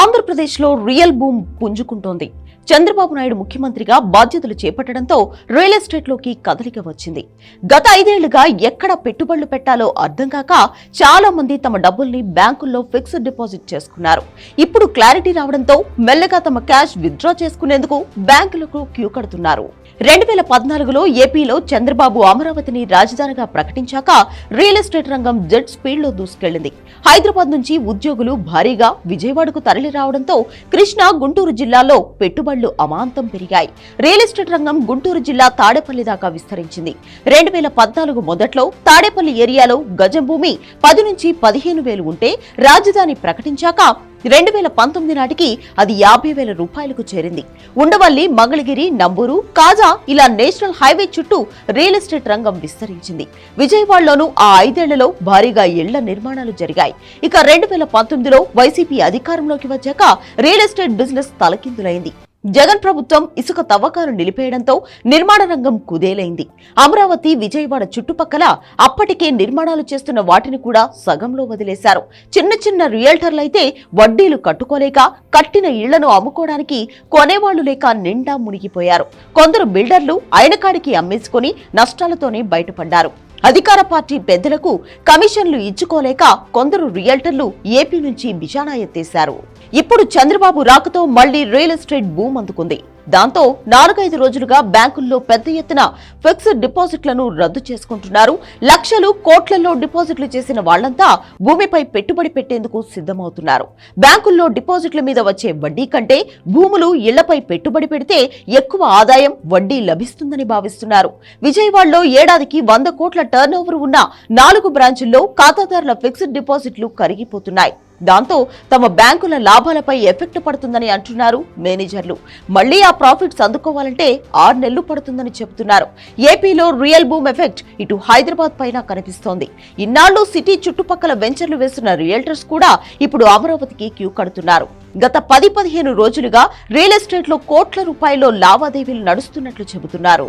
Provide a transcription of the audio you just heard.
ఆంధ్రప్రదేశ్లో real boom పుంజుకుంటోంది. చంద్రబాబు నాయుడు ముఖ్యమంత్రిగా బాధ్యతలు చేపట్టడంతో రియల్ ఎస్టేట్లోకి కదలిక వచ్చింది. గత ఐదేళ్ళుగా ఎక్కడ పెట్టుబడులు పెట్టాలో అర్థం కాక చాలా మంది తమ డబ్బుల్ని బ్యాంకుల్లో ఫిక్స్డ్ డిపాజిట్ చేసుకున్నారు. ఇప్పుడు క్లారిటీ రావడంతో మెల్లగా తమ క్యాష్ విత్డ్రా చేసుకునేందుకు బ్యాంకులకు క్యూ కడుతున్నారు. రెండు వేల పద్నాలుగులో ఏపీలో చంద్రబాబు అమరావతిని రాజధానిగా ప్రకటించాక రియల్ ఎస్టేట్ రంగం జెట్ స్పీడ్లో దూసుకెళ్ళింది హైదరాబాద్ నుంచి ఉద్యోగులు భారీగా విజయవాడకు తరలి రావడంతో కృష్ణా గుంటూరు జిల్లాలో పెట్టుబడి పెట్టుబడులు అమాంతం పెరిగాయి. రియల్ ఎస్టేట్ రంగం గుంటూరు జిల్లా తాడేపల్లి దాకా విస్తరించింది. రెండు వేల పద్నాలుగు మొదట్లో తాడేపల్లి ఏరియాలో గజం భూమి పది నుంచి పదిహేను వేలు ఉంటే రాజధాని ప్రకటించాక రెండు వేల పంతొమ్మిది నాటికి అది యాభై వేల రూపాయలకు చేరింది. ఉండవల్లి మంగళగిరి నంబూరు కాజా ఇలా నేషనల్ హైవే చుట్టూ రియల్ ఎస్టేట్ రంగం విస్తరించింది. విజయవాడలోనూ ఆ ఐదేళ్ళలో భారీగా ఇళ్ళ నిర్మాణాలు జరిగాయి. ఇక రెండు వేల పంతొమ్మిదిలో వైసీపీ అధికారంలోకి వచ్చాక రియల్ ఎస్టేట్ బిజినెస్ తలకిందులైంది. జగన్ ప్రభుత్వం ఇసుక తవ్వకాలు నిలిపేయడంతో నిర్మాణ రంగం కుదేలైంది. అమరావతి విజయవాడ చుట్టుపక్కల అప్పటికే నిర్మాణాలు చేస్తున్న వాటిని కూడా సగంలో వదిలేశారు. చిన్న చిన్న రియల్టర్లైతే వడ్డీలు కట్టుకోలేక కట్టిన ఇళ్ళను అమ్ముకోవడానికి కొనేవాళ్ళు లేక నిండా మునిగిపోయారు. కొందరు బిల్డర్లు అయినకాడికి అమ్మేసుకొని నష్టాలతోనే బయటపడ్డారు. అధికార పార్టీ పెద్దలకు కమిషన్లు ఇచ్చుకోలేక కొందరు రియల్టర్లు ఏపీ నుంచి బిజానా ఎత్తేశారు. ఇప్పుడు చంద్రబాబు రాకతో మళ్ళీ రియల్ ఎస్టేట్ బూమ్ అందుకుంది దాంతో నాలుగైదు రోజులుగా బ్యాంకుల్లో పెద్ద ఎత్తున ఫిక్స్డ్ డిపాజిట్లను రద్దు చేసుకుంటున్నారు. లక్షలు కోట్లలో డిపాజిట్లు చేసిన వాళ్ళంతా భూమిపై పెట్టుబడి పెట్టేందుకు సిద్ధమవుతున్నారు. బ్యాంకుల్లో డిపాజిట్ల మీద వచ్చే వడ్డీ కంటే భూములు ఇళ్ళపై పెట్టుబడి పెడితే ఎక్కువ ఆదాయం వడ్డీ లభిస్తుందని భావిస్తున్నారు. విజయవాడలో ఏడాదికి వంద కోట్ల టర్నోవర్ ఉన్న నాలుగు బ్రాంచుల్లో ఖాతాదారుల ఫిక్స్డ్ డిపాజిట్లు కరిగిపోతున్నాయి. దాంతో తమ బ్యాంకుల లాభాలపై ఎఫెక్ట్ పడుతుందని అంటున్నారు మేనేజర్లు. మళ్ళీ ఆ ప్రాఫిట్స్ అందుకోవాలంటే ఆరు నెలలు పడుతుందని చెబుతున్నారు. ఏపీలో రియల్ బూమ్ ఎఫెక్ట్ ఇటు హైదరాబాద్ పైన కనిపిస్తోంది. ఇన్నాళ్ళు సిటీ చుట్టుపక్కల వెంచర్లు వేస్తున్న రియల్టర్స్ కూడా ఇప్పుడు అమరావతికి క్యూ కడుతున్నారు. గత పది పదిహేను రోజులుగా రియల్ ఎస్టేట్లో కోట్ల రూపాయల్లో లావాదేవీలు నడుస్తున్నట్లు చెబుతున్నారు.